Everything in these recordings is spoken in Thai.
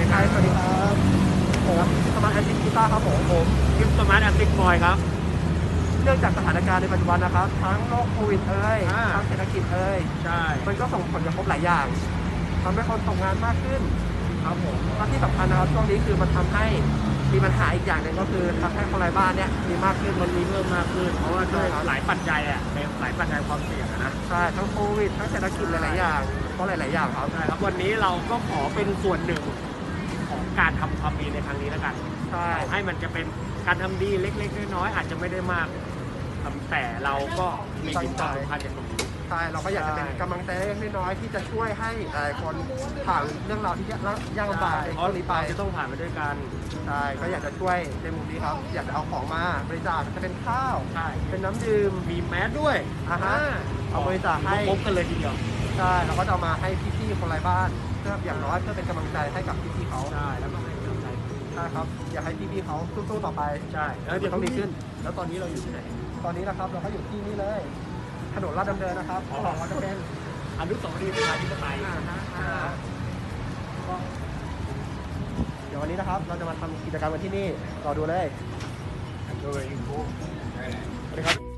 ครับไทยสวัสดีครับผมสมาร์ทแอนติกีตาร์ครับผมผมกิฟต์สมาร์ทแอนติกบอยครับ เนื่องจากสถานการณ์ในปัจจุบันนะครับ ทั้งโรคโควิดเอ่ยอ่า ทั้งเศรษฐกิจเอ่ยใช่มันก็ส่งผลกระทบหลายอย่างทำให้คนตกงานมากขึ้นครับผมและที่สำคัญนะครับช่วงนี้คือมันทำให้มีปัญหาอีกอย่างหนึ่งก็คือทำให้คนไร้บ้านเนี่ยมีมากขึ้นมันมีเพิ่มมากขึ้น เพราะว่าด้วยใช่หลายปัจจัยอะในหลายปัจจัยความเสี่ยงอะนะ ใช่ทั้งโควิดทั้งเศรษฐกิจหลายๆอย่างเพราะหลายๆอย่างครับ ใช่ครับวันนี้เราก็ขอเป็นส่วนหนึ่ง ของการทำความดีในครั้งนี้แล้วกันใช่ ให้มันจะเป็นการทำดีเล็กๆน้อยๆอาจจะไม่ได้มากแต่เราก็มีจิตความสำคัญในตรงนี้ ใช่เราก็อยากจะเป็นกำลังใจเล็กๆน้อยๆที่จะช่วยให้หลายคนผ่านเรื่องราวที่ยากลำบากในเพช่ราะวงนี้ไปเราจะต้องผ่านไปด้วยกันใช่ก็อยากจะช่วยในมุมนี้ครับ อยากจะเอาของมาบริจาคจะเป็นข้าว ใช่เป็นน้ำดื่ม มีแมสด้วยอ่าฮะเอาบริจาคให้ ครบกันเลยทีเดียว ใช่เราก็จะเอามาให้พี่ๆคนไร้บ้าน เพื่ออย่างน้อยเพื่อเป็นกำลังใจให้กับพี่ๆเขาใช่แล้วก็ให้กำลังใจใช่ครับอยากให้พี่ๆเขาสู้ๆต่อไปใช่แล้วเดี๋ยวต้องดีขึ้น แล้วตอนนี้เราอยู่ที่ไหนตอนนี้นะครับเราก็อยู่ที่นี่เลยถนนลาดดำเนินนะครับอ๋อของเราจะเป็นอนุสาวรีย์ประชาธิปไตยอ่าฮะอ่าก็เดี๋ยววันนี้นะครับเราจะมาทำกิจกรรมกันที่นี่รอดูเลยโดยอินโฟสวัสดีครับ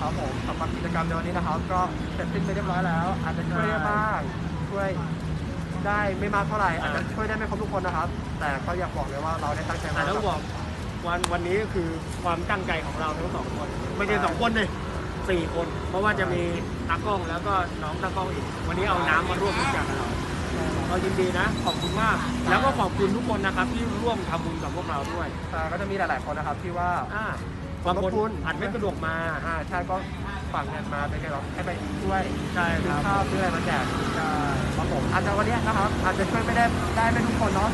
ครับผมสำหรับกิจกรรมในวันนี้นะครับ ก็เสร็จสิ้นไปเรียบร้อยแล้ว อาจจะช่วยได้บ้างช่วยได้ไม่มากเท่าไหร่อาจจะช่วยได้ไม่ครบทุกคนนะครับ แต่ก็อยากบอกเลยว่าเราได้ตั้งใจแต่มาต้องบอกวันวันนี้ก็คือความตั้งใจของเราทั้งสองคน ไม่ใช่สองคนเลยสี่คน เพราะว่าจะมีตากล้องแล้วก็น้องตากล้องอีก วันนี้เอาน้ำมาร่วมบริจาคกับเราเรายินดีนะ ขอบคุณมาก แล้วก็ขอบคุณทุกคนนะครับที่ร่วมทำบุญกับพวกเราด้วยแต่ก็จะมีหลาย ๆ คนนะครับที่ว่า อ่าขอ บบางพระคุคนณอาจไม่สะดวกมาอ่าใช่ก็ฝากเงินมาเป็นไงหรอให้ไปช่วยใช่ซื้คอรับข้าวซื้ออะไรมาแจกใช่ครับผมอาจจะวันนี้นะครับอาจจะช่วยไม่ได้ได้ไม่ทุกคนเนาะ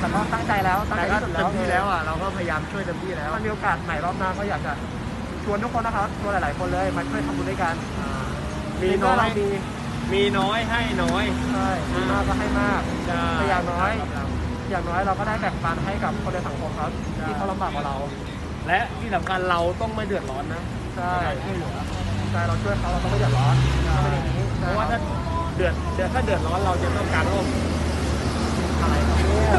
แต่ก็ตั้งใจแล้วตั้งแต่ใจก็ที่สุดเต็แล้วมที่แล้วอะเราก็พยายามช่วยเต็มที่แล้วถ้ามีโอกาสใหม่รอบหน้าก็อยากจะชวนทุกคนนะครับชวนหลายๆคนเลยมาช่วยทำบุญด้วยกันอ่ามีน้อยเรามีมีน้อยให้น้อยใช่มีมากก็ให้มาก ใช่แต่อย่างน้อยครับอย่างน้อยเราก็ได้แบ่งปันให้กับคนในสังคมครับใช่ที่เขาลำบากกว่าเรา และที่สำคัญเราต้องไม่เดือดร้อนนะใช่ช่วยเหลือใช่เราช่วยเขาเราต้องไม่เดือดร้อนถ้าเป็นอย่างนี้เพราะว่าถ้าเดือดเดือดถ้าเดือดร้อนเราจะต้องการร่มอะไรครับเนี่ย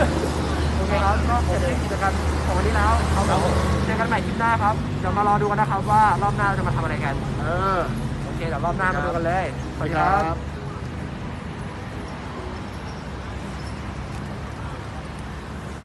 โอเคครับก็เสร็จสิ้นกิจกรรมของวันนี้แล้วเอาครับผมเจอกันใหม่คลิปหน้าครับเดี๋ยวมารอดูกันนะครับว่ารอบหน้าเราจะมาทำอะไรกัน เออโอเคเดี๋ยวรอบหน้ามาดูกันเลยสวัสดีครับ